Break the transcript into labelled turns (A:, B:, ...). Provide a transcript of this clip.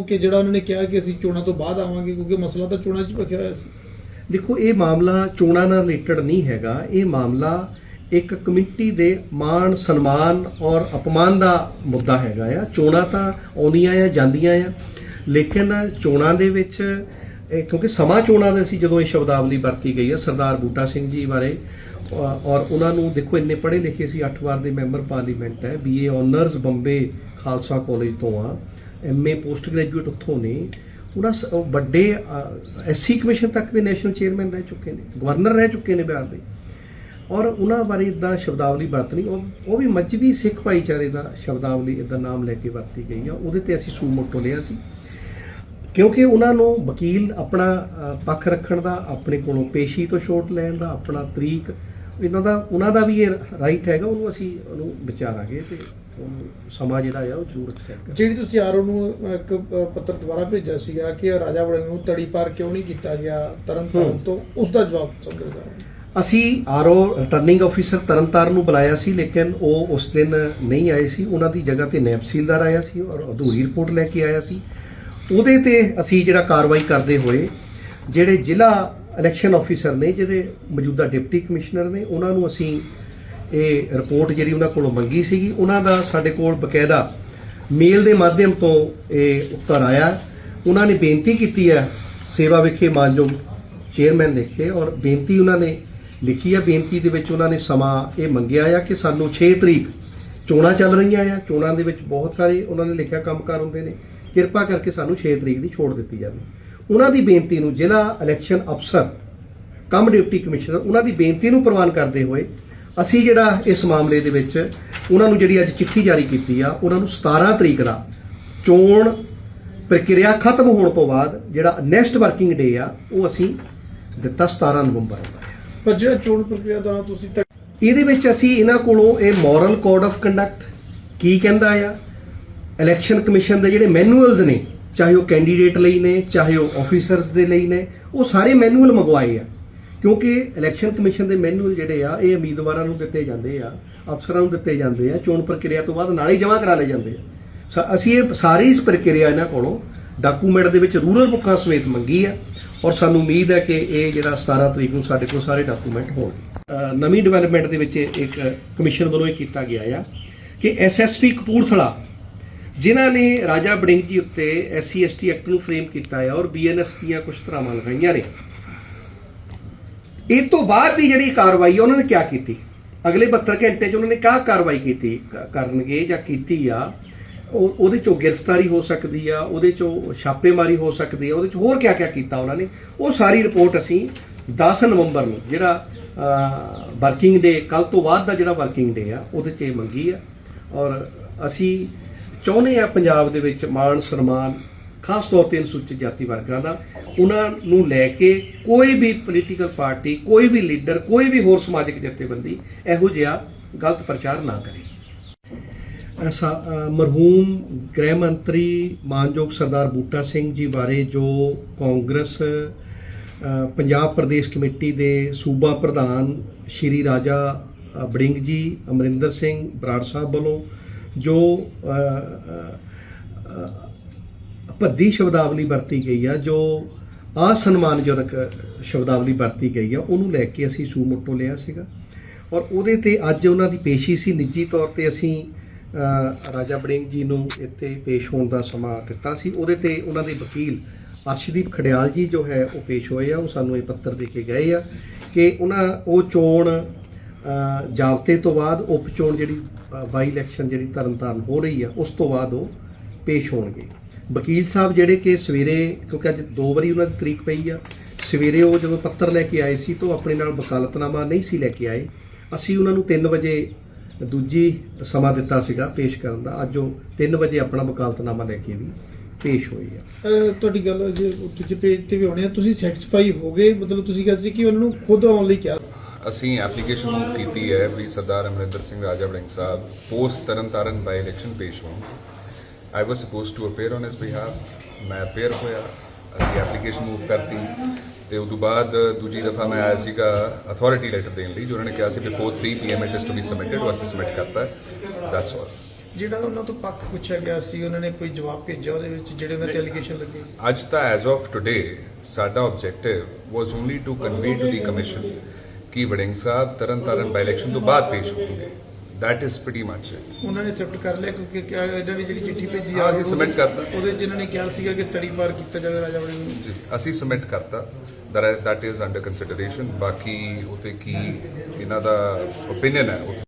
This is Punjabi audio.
A: ਕਿ ਜਿਹੜਾ ਉਹਨਾਂ ਨੇ ਕਿਹਾ ਕਿ ਅਸੀਂ ਚੋਣਾਂ ਤੋਂ ਬਾਅਦ ਆਵਾਂਗੇ, ਕਿਉਂਕਿ ਮਸਲਾ ਤਾਂ ਚੋਣਾਂ 'ਚ ਹੀ ਭਖਿਆ ਹੋਇਆ ਸੀ।
B: ਦੇਖੋ, ਇਹ ਮਾਮਲਾ ਚੋਣਾਂ ਨਾਲ ਰਿਲੇਟਡ ਨਹੀਂ ਹੈਗਾ। ਇਹ ਮਾਮਲਾ ਇੱਕ ਕਮੇਟੀ ਦੇ ਮਾਣ, ਸਨਮਾਨ ਔਰ ਅਪਮਾਨ ਦਾ ਮੁੱਦਾ ਹੈਗਾ ਆ। ਚੋਣਾਂ ਤਾਂ ਆਉਂਦੀਆਂ ਆ, ਜਾਂਦੀਆਂ ਆ। ਲੇਕਿਨ ਚੋਣਾਂ ਦੇ ਵਿੱਚ ਕਿਉਂਕਿ ਸਮਾਂ ਚੋਣਾਂ ਦਾ ਸੀ ਜਦੋਂ ਇਹ ਸ਼ਬਦਾਵਲੀ ਵਰਤੀ ਗਈ ਆ, ਸਰਦਾਰ ਬੂਟਾ ਸਿੰਘ ਜੀ ਬਾਰੇ। ਔਰ ਉਹਨਾਂ ਨੂੰ ਦੇਖੋ, ਇੰਨੇ ਪੜ੍ਹੇ ਲਿਖੇ ਸੀ 8 ਵਾਰ ਦੇ ਮੈਂਬਰ ਪਾਰਲੀਮੈਂਟ ਹੈ BA honours Bombay Khalsa college ਤੋਂ ਆ। ਐਮਏ ਪੋਸਟ ਗ੍ਰੈਜੂਏਟ ਉੱਥੋਂ ਨੇ ਉਹਨਾਂ ਸ- ਉਹ ਵੱਡੇ ਐਸਸੀ ਕਮਿਸ਼ਨ ਤੱਕ ਦੇ ਨੈਸ਼ਨਲ ਚੇਅਰਮੈਨ ਰਹਿ ਚੁੱਕੇ ਨੇ ਗਵਰਨਰ ਰਹਿ ਚੁੱਕੇ ਨੇ ਬਿਹਾਰ ਦੇ। ਔਰ ਉਹਨਾਂ ਬਾਰੇ ਇਦਾਂ ਸ਼ਬਦਾਵਲੀ ਵਰਤਣੀ, ਉਹ ਉਹ ਵੀ ਮਜਬੀ ਸਿੱਖ ਭਾਈਚਾਰੇ ਦਾ ਸ਼ਬਦਾਵਲੀ ਇਦਾਂ ਨਾਮ ਲੈ ਕੇ ਵਰਤੀ ਗਈ ਆ, ਉਹਦੇ ਤੇ ਅਸੀਂ ਸੂਮੋਟੋ ਲਿਆ ਸੀ। ਕਿਉਂਕਿ ਉਹਨਾਂ ਨੂੰ ਵਕੀਲ ਆਪਣਾ ਪੱਖ ਰੱਖਣ ਦਾ, ਆਪਣੇ ਕੋਲੋਂ ਪੇਸ਼ੀ ਤੋਂ ਛੋਟ ਲੈਣ ਦਾ, ਆਪਣਾ ਤਰੀਕ ਇਹਨਾਂ ਦਾ ਉਹਨਾਂ ਦਾ ਵੀ ਇਹ ਰਾਈਟ ਹੈਗਾ ਉਹਨੂੰ ਅਸੀਂ ਉਹਨੂੰ ਵਿਚਾਰਾਂਗੇ ਤੇ ਉਹਨੂੰ ਸਮਾਂ ਜਿਹੜਾ ਆ ਉਹ ਜ਼ਰੂਰ ਐਕਸੈਪਟ
A: ਜਿਹੜੀ ਤੁਸੀਂ ਆਰਓ ਨੂੰ ਇੱਕ ਪੱਤਰ ਦੁਬਾਰਾ ਭੇਜਿਆ ਸੀਗਾ ਕਿ ਰਾਜਾ ਵੜਿੰਗ ਨੂੰ ਤੜੀ ਪਾਰ ਕਿਉਂ ਨਹੀਂ ਕੀਤਾ ਗਿਆ ਤਰਨ ਤਾਰਨ
B: ਹੂੰ।
A: ਤੋਂ ਉਸ ਦਾ ਜਵਾਬ ਸਮਝੋ ਜਰਾ।
B: ਅਸੀਂ ਆਰਓ ਰਿਟਰਨਿੰਗ ਆਫੀਸਰ ਤਰਨਤਾਰਨ ਨੂੰ ਬੁਲਾਇਆ ਸੀ ਲੇਕਿਨ ਉਹ ਉਸ ਦਿਨ ਨਹੀਂ ਆਏ ਸੀ। ਉਹਨਾਂ ਦੀ ਜਗ੍ਹਾ ਤੇ ਨੈਬ ਸੀਲਦਾਰ ਆਇਆ ਸੀ ਔਰ ਅਧੂਰੀ ਰਿਪੋਰਟ ਲੈ ਕੇ ਆਇਆ ਸੀ। ਉਹਦੇ ਤੇ ਅਸੀਂ ਜਿਹੜਾ ਕਾਰਵਾਈ ਕਰਦੇ ਹੋਏ ਜਿਹੜੇ ਜ਼ਿਲ੍ਹਾ ਇਲੈਕਸ਼ਨ ਆਫੀਸਰ ਨੇ ਜਿਹੜੇ ਮੌਜੂਦਾ ਡਿਪਟੀ ਕਮਿਸ਼ਨਰ ਨੇ, ਉਹਨਾਂ ਨੂੰ ਅਸੀਂ ਇਹ ਰਿਪੋਰਟ ਜਿਹੜੀ ਉਹਨਾਂ ਕੋਲੋਂ ਮੰਗੀ ਸੀਗੀ, ਉਹਨਾਂ ਦਾ ਸਾਡੇ ਕੋਲ ਬਕਾਇਦਾ ਮੇਲ ਦੇ ਮਾਧਿਅਮ ਤੋਂ ਇਹ ਉੱਤਰ ਆਇਆ। ਉਹਨਾਂ ਨੇ ਬੇਨਤੀ ਕੀਤੀ ਹੈ, ਸੇਵਾ ਵਿਖੇ ਮਾਨਯੋਗ ਚੇਅਰਮੈਨ ਲਿਖ ਕੇ ਔਰ ਬੇਨਤੀ ਉਹਨਾਂ ਨੇ ਲਿਖੀ ਆ ਬੇਨਤੀ ਦੇ ਵਿੱਚ ਉਹਨਾਂ ਨੇ ਸਮਾਂ ਇਹ ਮੰਗਿਆ ਆ ਕਿ ਸਾਨੂੰ 6 ਤਰੀਕ ਚੋਣਾਂ ਚੱਲ ਰਹੀਆਂ ਆ। ਚੋਣਾਂ ਦੇ ਵਿੱਚ ਬਹੁਤ ਸਾਰੇ ਉਹਨਾਂ ਨੇ ਲਿਖਿਆ ਕੰਮਕਾਰ ਹੁੰਦੇ ਨੇ। ਕਿਰਪਾ ਕਰਕੇ ਸਾਨੂੰ 6 ਤਰੀਕ ਦੀ ਛੋੜ ਦਿੱਤੀ ਜਾਵੇ। ਉਹਨਾਂ ਦੀ ਬੇਨਤੀ ਨੂੰ ਜ਼ਿਲ੍ਹਾ ਇਲੈਕਸ਼ਨ ਅਫਸਰ ਕਮ ਡਿਪਟੀ ਕਮਿਸ਼ਨਰ ਉਹਨਾਂ ਦੀ ਬੇਨਤੀ ਨੂੰ ਪ੍ਰਵਾਨ ਕਰਦੇ ਹੋਏ ਅਸੀਂ ਜਿਹੜਾ ਇਸ ਮਾਮਲੇ ਦੇ ਵਿੱਚ ਉਹਨਾਂ ਨੂੰ ਜਿਹੜੀ ਅੱਜ ਚਿੱਠੀ ਜਾਰੀ ਕੀਤੀ ਆ ਉਹਨਾਂ ਨੂੰ 17 ਤਰੀਕ ਦਾ ਚੋਣ ਪ੍ਰਕਿਰਿਆ ਖਤਮ ਹੋਣ ਤੋਂ ਬਾਅਦ ਜਿਹੜਾ ਨੈਕਸਟ ਵਰਕਿੰਗ ਡੇ ਆ ਉਹ ਅਸੀਂ ਦਿੱਤਾ 17 ਨਵੰਬਰ
A: ਪਰ ਜਿਹੜਾ ਚੋਣ ਪ੍ਰਕਿਰਿਆ ਦੌਰਾਨ ਤੁਸੀਂ
B: ਇਹਦੇ ਵਿੱਚ ਅਸੀਂ ਇਹਨਾਂ ਕੋਲੋਂ ਇਹ ਮੋਰਲ ਕੋਡ ਆਫ ਕੰਡਕਟ ਕੀ ਕਹਿੰਦਾ ਆ? ਇਲੈਕਸ਼ਨ ਕਮਿਸ਼ਨ ਦੇ ਜਿਹੜੇ ਮੈਨੂਅਲਸ ਨੇ ਚਾਹੇ ਉਹ ਕੈਂਡੀਡੇਟ ਲਈ ਨੇ, ਚਾਹੇ ਉਹ ਆਫੀਸਰਸ ਦੇ ਲਈ ਨੇ, ਉਹ ਸਾਰੇ ਮੈਨੂਅਲ ਮੰਗਵਾਏ ਆ। ਕਿਉਂਕਿ ਇਲੈਕਸ਼ਨ ਕਮਿਸ਼ਨ ਦੇ ਮੈਨੂਅਲ ਜਿਹੜੇ ਆ, ਇਹ ਉਮੀਦਵਾਰਾਂ ਨੂੰ ਦਿੱਤੇ ਜਾਂਦੇ ਆ, ਅਫਸਰਾਂ ਨੂੰ ਦਿੱਤੇ ਜਾਂਦੇ ਆ, ਚੋਣ ਪ੍ਰਕਿਰਿਆ ਤੋਂ ਬਾਅਦ ਨਾਲ ਹੀ ਜਮ੍ਹਾਂ ਕਰਾ ਲਏ ਜਾਂਦੇ ਆ। ਸ- ਅਸੀਂ ਇਹ ਸਾਰੀ ਇਸ ਪ੍ਰਕਿਰਿਆ ਇਹਨਾਂ ਕੋਲੋਂ ਡਾਕੂਮੈਂਟ ਦੇ ਵਿੱਚ ਰੂਰਲ ਬੁੱਕਾਂ ਸਮੇਤ ਮੰਗੀ ਆ ਔਰ ਸਾਨੂੰ ਉਮੀਦ ਹੈ ਕਿ ਇਹ ਜਿਹੜਾ 17 ਤਰੀਕ ਨੂੰ ਸਾਡੇ ਕੋਲ ਸਾਰੇ ਡਾਕੂਮੈਂਟ ਹੋਣਗੇ। ਨਵੀਂ ਡਿਵੈਲਪਮੈਂਟ ਦੇ ਵਿੱਚ ਇੱਕ ਕਮਿਸ਼ਨ ਵੱਲੋਂ ਇਹ ਕੀਤਾ ਗਿਆ ਆ ਕਿ ਐਸਐਸਪੀ ਕਪੂਰਥਲਾ ਜਿਨ੍ਹਾਂ ਨੇ ਰਾਜਾ ਬੜਿੰਗ ਜੀ ਉੱਤੇ ਐਸਸੀ ਐਸਟੀ ਐਕਟ ਨੂੰ ਫਰੇਮ ਕੀਤਾ ਹੈ ਔਰ ਬੀਐਨਐਸ ਦੀਆਂ ਕੁਝ ਧਰਾਵਾਂ ਲਗਾਈਆਂ ਨੇ। ਇਹ ਤੋਂ ਬਾਅਦ ਦੀ ਜਿਹੜੀ ਕਾਰਵਾਈ ਹੈ, ਉਹਨਾਂ ਨੇ ਕਿਆ ਕੀਤੀ? ਅਗਲੇ 72 ਘੰਟੇ 'ਚ ਉਹਨਾਂ ਨੇ ਕਿਆ ਕਾਰਵਾਈ ਕੀਤੀ? ਕਰਨਗੇ ਜਾਂ ਕੀਤੀ ਆ? ਉਹ, ਉਹਦੇ ਚੋਂ ਗ੍ਰਿਫਤਾਰੀ ਹੋ ਸਕਦੀ ਆ, ਉਹਦੇ ਚੋਂ ਛਾਪੇਮਾਰੀ ਹੋ ਸਕਦੀ ਆ, ਉਹਦੇ ਚ ਹੋਰ ਕਿਆ ਕਿਆ ਕੀਤਾ ਉਹਨਾਂ ਨੇ? ਉਹ ਸਾਰੀ ਰਿਪੋਰਟ ਅਸੀਂ 10 ਨਵੰਬਰ ਨੂੰ, ਜਿਹੜਾ ਵਰਕਿੰਗ ਡੇ ਕੱਲ ਤੋਂ ਬਾਅਦ ਦਾ ਜਿਹੜਾ ਵਰਕਿੰਗ ਡੇ ਆ, ਉਹਦੇ 'ਚ ਇਹ ਮੰਗੀ ਆ। ਔਰ ਅਸੀਂ ਚਾਹੁੰਦੇ ਆ ਪੰਜਾਬ ਦੇ ਵਿੱਚ ਮਾਣ, ਸਨਮਾਨ, ਖਾਸ ਤੌਰ ਤੇ ਅਨੁਸੂਚਿਤ ਜਾਤੀ ਵਰਗਾਂ ਦਾ, ਉਹਨਾਂ ਨੂੰ ਲੈ ਕੇ ਕੋਈ ਵੀ ਪੋਲੀਟੀਕਲ ਪਾਰਟੀ ਕੋਈ ਵੀ ਲੀਡਰ ਕੋਈ ਵੀ ਹੋਰ ਸਮਾਜਿਕ ਜਥੇਬੰਦੀ ਇਹੋ ਜਿਹਾ ਗਲਤ ਪ੍ਰਚਾਰ ਨਾ ਕਰੇ। ਮਰਹੂਮ ਗ੍ਰਹਿ ਮੰਤਰੀ ਮਾਨਯੋਗ ਸਰਦਾਰ ਬੂਟਾ ਸਿੰਘ ਜੀ ਬਾਰੇ ਜੋ ਕਾਂਗਰਸ ਪੰਜਾਬ ਪ੍ਰਦੇਸ਼ ਕਮੇਟੀ ਦੇ ਸੂਬਾ ਪ੍ਰਧਾਨ ਸ਼੍ਰੀ ਰਾਜਾ ਬੜਿੰਗ ਜੀ, ਅਮਰਿੰਦਰ ਸਿੰਘ ਬਰਾੜ ਸਾਹਿਬ ਵੱਲੋਂ ਜੋ ਅ, ਭੱਦੀ ਸ਼ਬਦਾਵਲੀ ਵਰਤੀ ਗਈ ਆ ਜੋ ਅਸਨਮਾਨਜਨਕ ਸ਼ਬਦਾਵਲੀ ਵਰਤੀ ਗਈ ਆ ਉਹਨੂੰ ਲੈ ਕੇ ਅਸੀਂ ਸੂਮੋਟੋ ਲਿਆ ਸੀਗਾ। ਔਰ ਉਹਦੇ ਤੇ ਅੱਜ ਉਹਨਾਂ ਦੀ ਪੇਸ਼ੀ ਸੀ ਨਿੱਜੀ ਤੌਰ ਤੇ ਅਸੀਂ ਰਾਜਾ ਬੜਿੰਗ ਜੀ ਨੂੰ ਇੱਥੇ ਪੇਸ਼ ਹੋਣ ਦਾ ਸਮਾਂ ਦਿੱਤਾ ਸੀ। ਉਹਦੇ ਤੇ ਉਹਨਾਂ ਦੇ ਵਕੀਲ ਅਰਸ਼ਦੀਪ ਖੜਿਆਲ ਜੀ ਜੋ ਹੈ ਉਹ ਪੇਸ਼ ਹੋਏ ਆ। ਉਹ ਸਾਨੂੰ ਇਹ ਪੱਤਰ ਦੇ ਕੇ ਗਏ ਆ ਕਿ ਉਹਨਾਂ ਉਹ ਚੋਣ ਅ, ਜਾਬਤੇ ਤੋਂ ਬਾਅਦ ਉਪ ਚੋਣ ਜਿਹੜੀ ਬਾਈ ਇਲੈਕਸ਼ਨ ਜਿਹੜੀ ਤਰਨਤਾਰਨ ਹੋ ਰਹੀ ਆ, ਉਸ ਤੋਂ ਬਾਅਦ ਉਹ ਪੇਸ਼ ਹੋਣਗੇ। ਵਕੀਲ ਸਾਹਿਬ ਜਿਹੜੇ ਕਿ ਸਵੇਰੇ, ਕਿਉਂਕਿ ਅੱਜ ਦੋ ਵਾਰੀ ਉਹਨਾਂ ਦੀ ਤਰੀਕ ਪਈ ਆ, ਸਵੇਰੇ ਉਹ ਜਦੋਂ ਪੱਤਰ ਲੈ ਕੇ ਆਏ ਸੀ ਤਾਂ ਉਹ ਆਪਣੇ ਨਾਲ ਵਕਾਲਤਨਾਮਾ ਨਹੀਂ ਸੀ ਲੈ ਕੇ ਆਏ। ਅਸੀਂ ਉਹਨਾਂ ਨੂੰ 3 ਵਜੇ ਦੂਜੀ ਸਮਾਂ ਦਿੱਤਾ ਸੀਗਾ ਪੇਸ਼ ਕਰਨ ਦਾ। ਅੱਜ ਉਹ 3 ਵਜੇ ਆਪਣਾ ਵਕਾਲਤਨਾਮਾ ਲੈ ਕੇ ਵੀ ਪੇਸ਼ ਹੋਈ ਆ।
A: ਤੁਹਾਡੀ ਗੱਲ ਜੇ ਤੁਸੀਂ ਪੇਜ ਤੇ ਵੀ ਹੋਣੀ ਆ, ਤੁਸੀਂ ਸੈਟੀਸਫਾਈ ਹੋ ਗਏ? ਮਤਲਬ ਤੁਸੀਂ ਕਹਿੰਦੇ ਸੀ ਕਿ ਉਹਨਾਂ ਨੂੰ ਖੁਦ ਆਉਣ ਲਈ ਕਿਹਾ
C: ਅਸੀਂ ਐਪਲੀਕੇਸ਼ਨ ਮੂਵ ਕੀਤੀ ਹੈ ਵੀ Sardar Amarinder Singh Raja Warring Sahib post Tarn Taran by election ਪੇਸ਼ ਹੋਣ। I was supposed to appear on his behalf ਮੈਂ ਅਪੀਅਰ ਹੋਇਆ ਅਸੀਂ ਐਪਲੀਕੇਸ਼ਨ ਮੂਵ ਕਰਤੀ। ਤੇ ਉਸ ਤੋਂ ਬਾਅਦ ਦੂਜੀ ਦਫਾ ਮੈਂ ਆਇਆ ਸੀਗਾ ਅਥਾਰਟੀ ਲੈਟਰ ਦੇਣ ਲਈ ਜੋ ਉਹਨਾਂ ਨੇ ਕਿਹਾ ਸੀ before 3 PM it is to be submitted ਉਹ ਅਸੀਂ ਸਬਮਿਟ ਕਰਤਾ। ਦੈਟਸ ਆਲ
D: ਜਿਹੜਾ ਉਹਨਾਂ ਤੋਂ ਪੱਖ ਪੁੱਛਿਆ ਗਿਆ ਸੀ ਉਹਨਾਂ ਨੇ ਕੋਈ ਜਵਾਬ ਭੇਜਿਆ ਉਹਦੇ ਵਿੱਚ ਜਿਹੜੇ ਉਹਨਾਂ ਤੇ ਐਲੀਗੇਸ਼ਨ ਲੱਗੇ?
C: ਅੱਜ ਤਾਂ ਐਜ਼ ਆਫ ਟੁਡੇ ਸਾਡਾ objective was only to convey to the commission ਕਿ ਵੜਿੰਗ ਸਾਹਿਬ ਤਰਨ ਤਾਰਨ ਬਾਈ ਇਲੈਕਸ਼ਨ ਤੋਂ ਬਾਅਦ ਪੇਸ਼ ਹੋਣਗੇ? That is pretty much it
D: ਉਹਨਾਂ ਨੇ ਐਕਸੈਪਟ ਕਰ ਲਿਆ ਕਿਉਂਕਿ ਕਿਹਾ ਇਹਨਾਂ ਨੇ ਜਿਹੜੀ ਚਿੱਠੀ ਭੇਜੀ
C: ਹਾਂ, ਅਸੀਂ submit ਕਰਤਾ।
D: ਉਹਦੇ 'ਚ ਇਹਨਾਂ ਨੇ ਕਿਹਾ ਸੀਗਾ ਕਿ ਤੜੀ ਪਾਰ ਕੀਤਾ ਜਾਵੇ ਰਾਜਾ ਵੜਿੰਗ ਨੂੰ।
C: ਜੀ ਅਸੀਂ ਸਬਮਿਟ ਕਰਤਾ। ਦੈਟ ਇਜ਼ ਅੰਡਰ ਕੰਸੀਡਰੇਸ਼ਨ ਬਾਕੀ ਉਤੇ ਕੀ ਇਹਨਾਂ ਦਾ ਓਪੀਨੀਅਨ ਹੈ ਉਹ